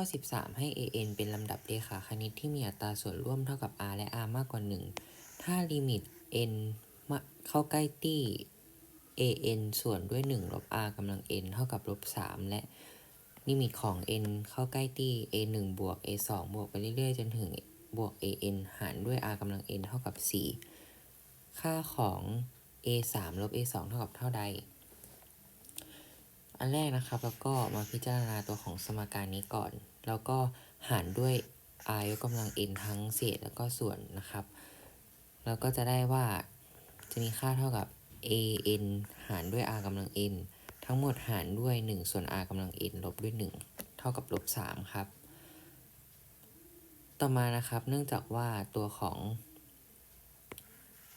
ข้อ 13 ให้ an เป็นลำดับเรขาคณิตที่มีอัตราส่วนร่วมเท่ากับ r และ r มากกว่า 1 ถ้าลิมิต n มาเข้าใกล้ตี้ an ส่วนด้วย 1 ลบ r กำลัง n เท่ากับลบ 3 และลิมิตของ n เข้าใกล้ตี้ a 1บวก a 2บวกไปเรื่อยๆ จนถึงบวก an หารด้วย r กำลัง n เท่ากับ 4 ค่าของ a 3ลบ a 2เท่ากับเท่าใด อันแรกนะครับแล้วก็มาพิจารณาตัวของสมการนี้ก่อน แล้วก็หารด้วย r ยกกำลัง n ทั้งเศษแล้วก็ส่วนนะครับ แล้วก็จะได้ว่าจะมีค่าเท่ากับ a n หารด้วย r กำลัง n ทั้งหมดหารด้วย 1 ส่วน r กำลัง n ลบด้วย 1 เท่ากับลบ3ครับ ต่อมานะครับ เนื่องจากว่าตัวของ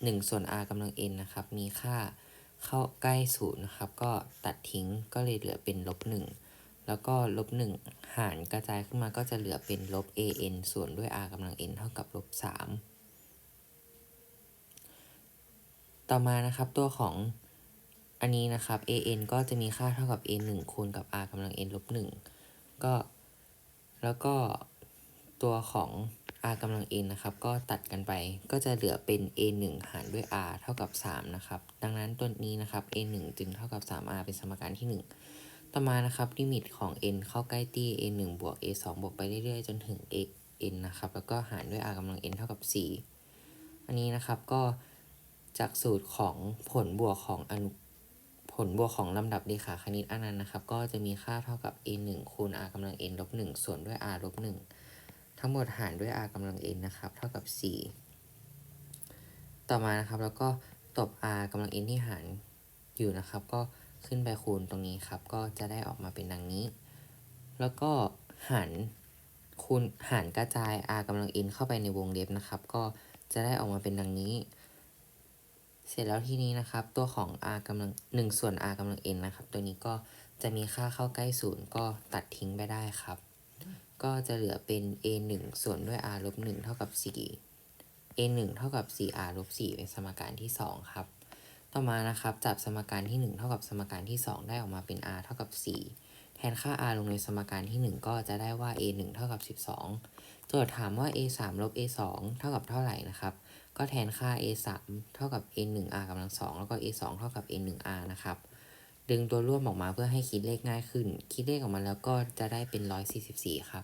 1 ส่วน r กำลัง n นะครับ มีค่า เข้าใกล้ศูนย์นะครับ ก็ตัดทิ้งก็เลยเหลือเป็นลบหนึ่งแล้วก็ลบหนึ่งหารกระจายขึ้นมาก็จะเหลือเป็นลบ an ส่วนด้วย r กำลัง n เท่ากับลบสามต่อมานะครับตัวของอันนี้นะครับ an ก็จะมีค่าเท่ากับ a 1คูณกับ r กำลัง n ลบหนึ่งก็ แล้วก็ตัวของ r กำลัง n นะครับ ก็ตัดกันไปก็จะเหลือเป็น a 1หารด้วย r เท่ากับ 3 นะครับ ดังนั้นตัวนี้นะครับ a 1จึงเท่ากับ 3r เป็นสมการที่ 1 ต่อมานะครับลิมิตของ n เข้าใกล้ตี้ a 1บวก a 2บวกไปเรื่อยๆ จนถึง a n นะครับ แล้วก็หารด้วย r กำลัง n เท่ากับ 4 อันนี้นะครับก็จากสูตรของผลบวกของอนุผลบวกของลำดับเรขาคณิตอันนั้นนะครับ ก็จะมีค่าเท่ากับ a 1คูณ r กำลัง n ลบ1ส่วนด้วย r ลบ1 ทั้งหมดหารด้วย r กำลัง n นะครับ เท่ากับ 4 ต่อมานะครับแล้วก็ตบ r กำลัง n ที่หารอยู่นะครับ ก็ขึ้นไปคูณตรงนี้ครับ ก็จะได้ออกมาเป็นดังนี้ แล้วก็หารคูณหารกระจาย r กำลัง n เข้าไปในวงเล็บนะครับ ก็จะได้ออกมาเป็นดังนี้ เสร็จแล้วทีนี้นะครับ ตัวของ r กำลัง1ส่วน r กำลัง n นะครับ ตัวนี้ก็จะมีค่าเข้าใกล้ศูนย์ก็ตัดทิ้งไปได้ครับ ก็จะเหลือเป็น a 1ส่วนด้วย r ลบ1เท่ากับ 4 a 1เท่ากับ 4r ลบ4เป็นสมการที่ 2 ครับ ต่อมานะครับจับสมการที่ 1 เท่ากับสมการที่ 2 ได้ออกมาเป็น r เท่ากับ 4 แทนค่า r ลงในสมการที่ 1 ก็จะได้ว่า a 1เท่ากับ 12 โจทย์ถามว่า a 3ลบ a 2เท่ากับเท่าไหร่นะครับก็แทนค่า a 3เท่ากับ a 1 r กำลัง2แล้วก็ a 2เท่ากับ a 1 r นะครับ ดึงตัวร่วมออกมาเพื่อให้คิดเลขง่ายขึ้น คิดเลขออกมาแล้วก็จะได้เป็น 144 ครับ